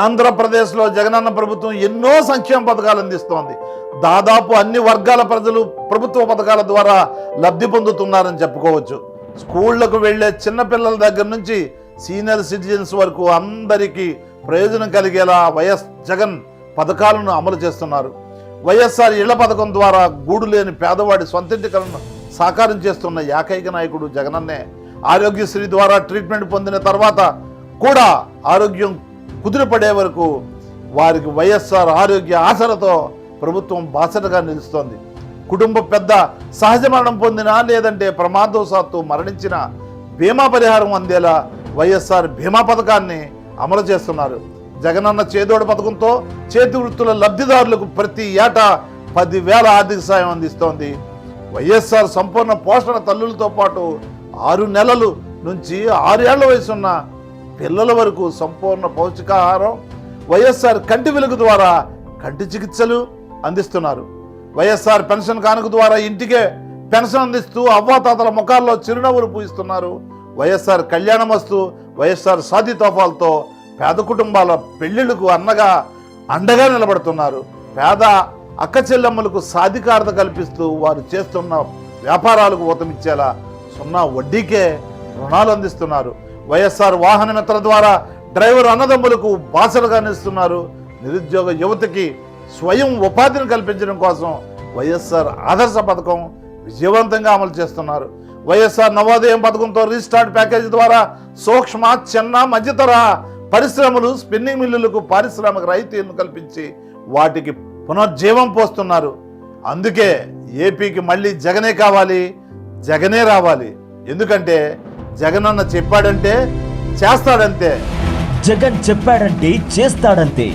ఆంధ్రప్రదేశ్లో జగనన్న ప్రభుత్వం ఎన్నో సంక్షేమ పథకాలు అందిస్తోంది. దాదాపు అన్ని వర్గాల ప్రజలు ప్రభుత్వ పథకాల ద్వారా లబ్ధి పొందుతున్నారని చెప్పుకోవచ్చు. స్కూళ్ళకు వెళ్ళే చిన్నపిల్లల దగ్గర నుంచి సీనియర్ సిటిజన్స్ వరకు అందరికీ ప్రయోజనం కలిగేలా వైఎస్ జగన్ పథకాలను అమలు చేస్తున్నారు. వైఎస్ఆర్ ఇళ్ళ పథకం ద్వారా గూడు లేని పేదవాడి సొంతింటి కలను సాకారం చేస్తున్న ఏకైక నాయకుడు జగనన్నే. ఆరోగ్యశ్రీ ద్వారా ట్రీట్మెంట్ పొందిన తర్వాత కూడా ఆరోగ్యం కుదిరిపడే వరకు వారికి వైఎస్ఆర్ ఆరోగ్య ఆశలతో ప్రభుత్వం బాసటగా నిలుస్తోంది. కుటుంబ పెద్ద సహజ మరణం పొందినా లేదంటే ప్రమాదవశాత్తు మరణించిన బీమా పరిహారం అందేలా వైఎస్ఆర్ బీమా పథకాన్ని అమలు చేస్తున్నారు. జగనన్న చేదోడు పథకంతో చేతి వృత్తుల లబ్ధిదారులకు ప్రతి ఏటా పదివేల ఆర్థిక సాయం అందిస్తోంది. వైఎస్ఆర్ సంపూర్ణ పోషణ తల్లులతో పాటు ఆరు నెలలు నుంచి ఆరేళ్ళ వయసున్న పిల్లల వరకు సంపూర్ణ పౌష్టికాహారం వైఎస్ఆర్ కంటి వెలుగు ద్వారా కంటి చికిత్సలు అందిస్తున్నారు. వైఎస్ఆర్ పెన్షన్ కానుక ద్వారా ఇంటికే పెన్షన్ అందిస్తూ అవ్వాతాతల ముఖాల్లో చిరునవ్వులు పూయిస్తున్నారు. వైఎస్ఆర్ కళ్యాణమస్తు వైఎస్ఆర్ సాది తోఫాలతో పేద కుటుంబాల పెళ్ళిళ్ళకు అన్నగా అండగా నిలబడుతున్నారు. పేద అక్క చెల్లెమ్మలకు సాధికారత కల్పిస్తూ వారు చేస్తున్న వ్యాపారాలకు ఊతమిచ్చేలా సున్నా వడ్డీకే రుణాలు అందిస్తున్నారు. వైఎస్ఆర్ వాహన మిత్ర ద్వారా డ్రైవర్ అన్నదమ్ములకు బాసలుగా నిస్తున్నారు నిరుద్యోగ యువతకి స్వయం ఉపాధిని కల్పించడం కోసం వైఎస్ఆర్ ఆదర్శ పథకం విజయవంతంగా అమలు చేస్తున్నారు. వైఎస్ఆర్ నవోదయం పథకంతో రీస్టార్ట్ ప్యాకేజీ ద్వారా సూక్ష్మ చిన్న మధ్యతర పరిశ్రమలు స్పిన్నింగ్ మిల్లులకు పారిశ్రామిక రైతీలను కల్పించి వాటికి పునర్జీవం పోస్తున్నారు. అందుకే ఏపీకి మళ్ళీ జగనే కావాలి జగనే రావాలి. ఎందుకంటే జగనన్న చెప్పాడంటే చేస్తాడంతే. జగన్ చెప్పాడంటే చేస్తాడంతే.